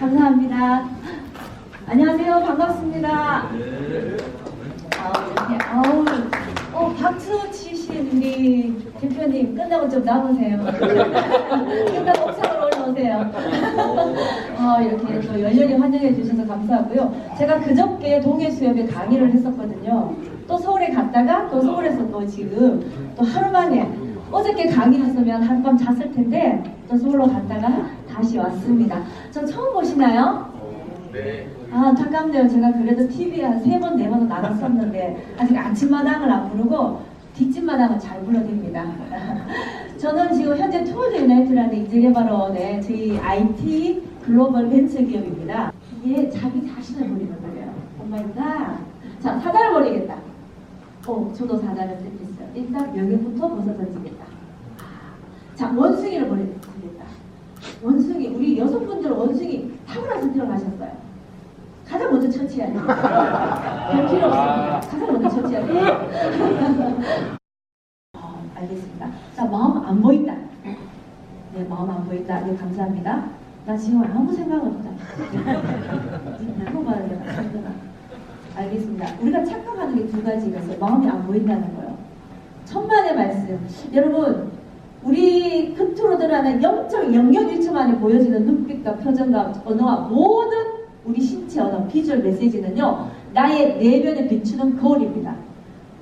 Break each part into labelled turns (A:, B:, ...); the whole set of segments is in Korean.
A: 감사합니다. 안녕하세요. 반갑습니다. 아, 아우, 어, 박수 치신 우리 대표님 끝나고 좀 남으세요. 끝나고 옥상으로 올라오세요. 어, 이렇게 또 열렬히 환영해 주셔서 감사하고요. 제가 그저께 동해 수협에 강의를 했었거든요. 또 서울에 갔다가 또 서울에서 또 지금 또 하루 만에 어저께 강의했으면 한밤 잤을 텐데 또 서울로 갔다가 다시 왔습니다. 저 처음 보시나요?
B: 네.
A: 아, 안타깝네요. 제가 그래도 TV에 한 세 번, 네번 나갔었는데, 아직 아침마당을 안 부르고, 뒷집마당은 잘 불러댑니다. 저는 지금 현재 투어드 유나이트라는 인재개발원의 저희 IT 글로벌 벤처 기업입니다. 이게 자기 자신을 버리는 거예요. 오마이갓. 자, 사다를 버리겠다. 어, 저도 사다를 뜯겠어요. 일단 여기부터 벗어 던지겠다. 자, 원숭이를 버리겠다. 원숭이, 우리 여성분들은 원숭이 타고나서 들어가셨어요. 가장 먼저 처치해야 돼요. 별 필요 없습니다. 가장 먼저 처치해야 돼요. 어, 알겠습니다. 자, 마음 안 보인다. 네, 마음 안 보인다. 네, 감사합니다. 나 지금 아무 생각 없다. 돼. 힘들어. 알겠습니다. 우리가 착각하는 게 두 가지가 있어요. 마음이 안 보인다는 거요. 천만의 말씀. 여러분, 우리 급투로들하는 0.001초 만에 보여지는 눈빛과 표정과 언어와 모든 우리 신체 언어, 비주얼 메시지는요, 나의 내면에 비추는 거울입니다.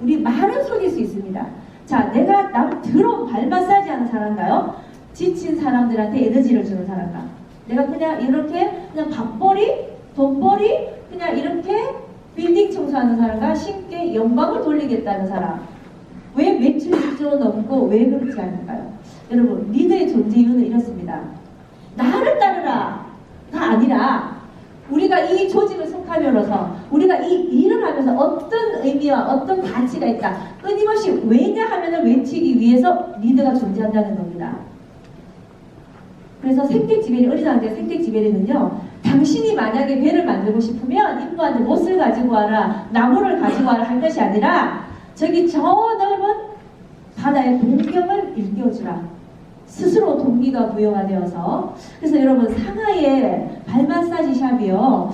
A: 우리 말은 속일 수 있습니다. 자, 내가 남 더러운 발 마사지 하는 사람인가요? 지친 사람들한테 에너지를 주는 사람인가? 내가 그냥 이렇게 그냥 밥벌이, 돈벌이, 그냥 이렇게 빌딩 청소하는 사람과 쉽게 영광을 돌리겠다는 사람. 왜 매출 1조 넘고 왜 그렇지 않을까요? 여러분, 리더의 존재 이유는 이렇습니다. 나를 따르라. 가 아니라 우리가 이 조직을 속하면서 우리가 이 일을 하면서 어떤 의미와 어떤 가치가 있다. 끊임없이 왜냐 하면을 외치기 위해서 리더가 존재한다는 겁니다. 그래서 생택지배리 어린아이들 생택지배리는요. 당신이 만약에 배를 만들고 싶으면 인부한테 못을 가지고 와라 나무를 가지고 와라 할 것이 아니라 저기 저 넓은 바다의 동경을 일깨워주라. 스스로 동기가 부여가 되어서. 그래서 여러분 상하이의 발 마사지 샵이요.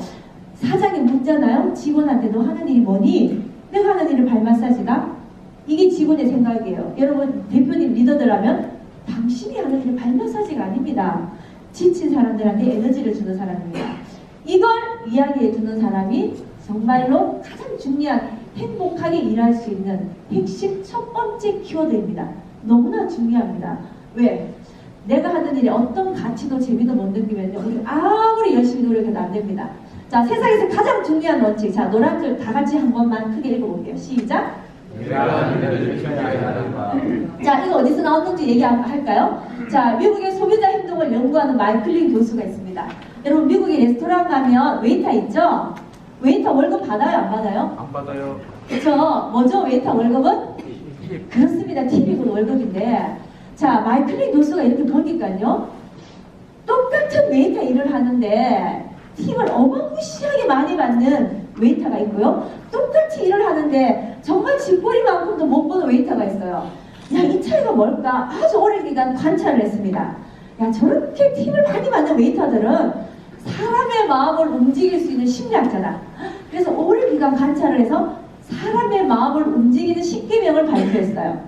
A: 사장이 묻잖아요. 직원한테 너 하는 일이 뭐니? 내가 하는 일은 발 마사지다? 이게 직원의 생각이에요. 여러분 대표님 리더들하면 당신이 하는 일은 발 마사지가 아닙니다. 지친 사람들한테 에너지를 주는 사람입니다. 이걸 이야기해 주는 사람이 정말로 가장 중요한 행복하게 일할 수 있는 핵심 첫 번째 키워드입니다 너무나 중요합니다 왜? 내가 하는 일이 어떤 가치도 재미도 못 느끼면요. 우리 아무리 열심히 노력해도 안 됩니다. 자, 세상에서 가장 중요한 원칙. 자, 노란 줄 다 같이 한 번만 크게 읽어볼게요. 시작. 자, 이거 어디서 나왔는지 얘기할까요? 자, 미국의 소비자 행동을 연구하는 마이클린 교수가 있습니다. 여러분, 미국의 레스토랑 가면 웨이터 있죠? 웨이터 월급 받아요? 안 받아요?
B: 안 받아요.
A: 그쵸? 뭐죠? 웨이터 월급은? 그렇습니다. TV고 월급인데. 자, 마이클린 교수가 이렇게 보니까요. 똑같은 웨이터 일을 하는데 팁을 어마무시하게 많이 받는 웨이터가 있고요. 똑같이 일을 하는데 정말 집거리만큼도 못 보는 웨이터가 있어요. 야, 이 차이가 뭘까? 아주 오랜 기간 관찰을 했습니다. 야, 저렇게 팁을 많이 받는 웨이터들은 사람의 마음을 움직일 수 있는 심리학자다. 그래서 오랜 기간 관찰을 해서 사람의 마음을 움직이는 10개명을 발표했어요.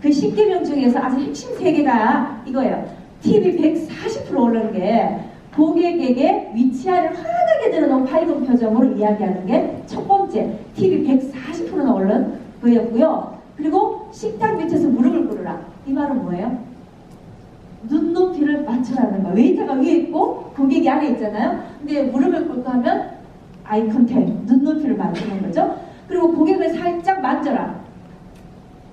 A: 그 10개명 중에서 아주 핵심 3개가 이거예요. TV 140% 오르는 게 고객에게 위치아를 환하게 드러놓은 밝은 표정으로 이야기하는 게 첫 번째 TV 140%나 오른 거였고요. 그리고 식탁 밑에서 무릎을 꿇으라. 이 말은 뭐예요? 맞춰라는 거예요. 웨이터가 위에 있고 고객이 안에 있잖아요. 근데 무릎을 꿇고 하면 아이 컨택, 눈높이를 맞추는 거죠. 그리고 고객을 살짝 만져라.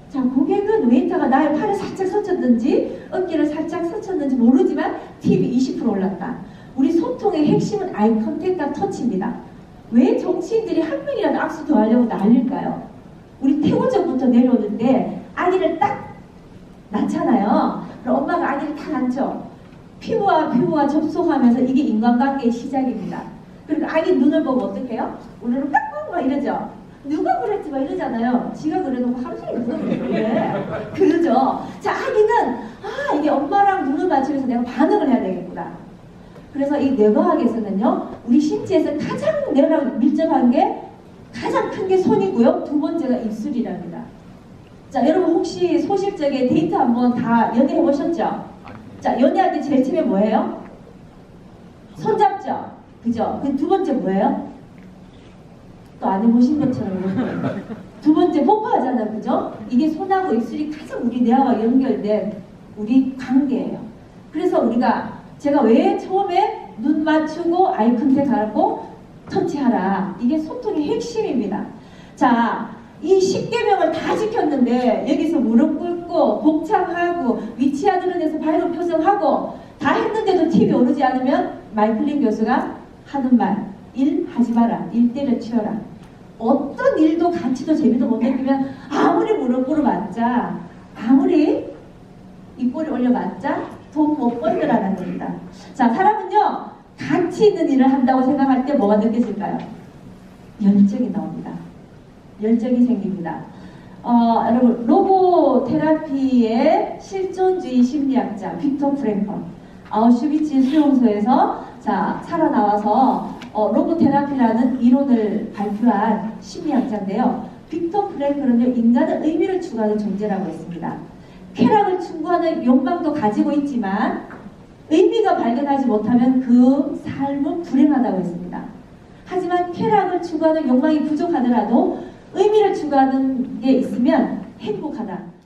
A: 자, 고객은 웨이터가 나의 팔을 살짝 서쳤는지 어깨를 살짝 서쳤는지 모르지만 TV 20% 올랐다. 우리 소통의 핵심은 아이 컨택과 터치입니다. 왜 정치인들이 한 명이라도 악수 더 하려고 난릴까요? 우리 태고전부터 내려오는데 아기를 딱 낳잖아요. 그럼 엄마가 아기를 딱 낳죠. 피부와 피부와 접촉하면서 이게 인간관계의 시작입니다. 그리고 아기 눈을 보고 어떻게 해요? 오늘은 깍깍 막 이러죠. 누가 그랬지 막 이러잖아요. 지가 그래놓고 하루 종일 그래. 그러죠. 자, 아기는 아 이게 엄마랑 눈을 맞추면서 내가 반응을 해야 되겠구나. 그래서 이 뇌과학에서는요, 우리 신체에서 가장 뇌랑 밀접한 게 가장 큰 게 손이고요. 두 번째가 입술이랍니다. 자, 여러분 혹시 소실적에 데이트 한번 다 연애해 보셨죠? 자, 연애할 때 제일 처음에 뭐예요? 손잡죠? 그죠? 그 두 번째 뭐예요? 또 안 해보신 것처럼. 두 번째 뽀뽀하잖아요. 그죠? 이게 손하고 입술이 가장 우리 뇌하고 연결된 우리 관계예요. 그래서 우리가 제가 왜 처음에 눈 맞추고 아이 컨택하고 터치하라. 이게 소통의 핵심입니다. 자, 이 10개명을 다 지켰는데 여기서 무릎 꿇고 복창하고 위치하는 데서 발로 표정하고 다 했는데도 팁이 오르지 않으면 마이클린 교수가 하는 말, 일 하지 마라. 일 때려치워라. 어떤 일도 가치도 재미도 못 느끼면 아무리 무릎 꿇어 맞자 아무리 입꼬리 올려 맞자 돈 못 벌더라는 겁니다. 자, 사람은요 가치 있는 일을 한다고 생각할 때 뭐가 느껴질까요? 열정이 나옵니다. 열정이 생깁니다. 어, 여러분 로고 테라피의 실존주의 심리학자 빅터 프랭컨 아우슈비츠 수용소에서 자 살아나와서 어, 로고 테라피라는 이론을 발표한 심리학자인데요. 빅터 프랭클은요 인간은 의미를 추구하는 존재라고 했습니다. 쾌락을 추구하는 욕망도 가지고 있지만 의미가 발견하지 못하면 그 삶은 불행하다고 했습니다. 하지만 쾌락을 추구하는 욕망이 부족하더라도 의미를 추구하는 게 있으면 행복하다.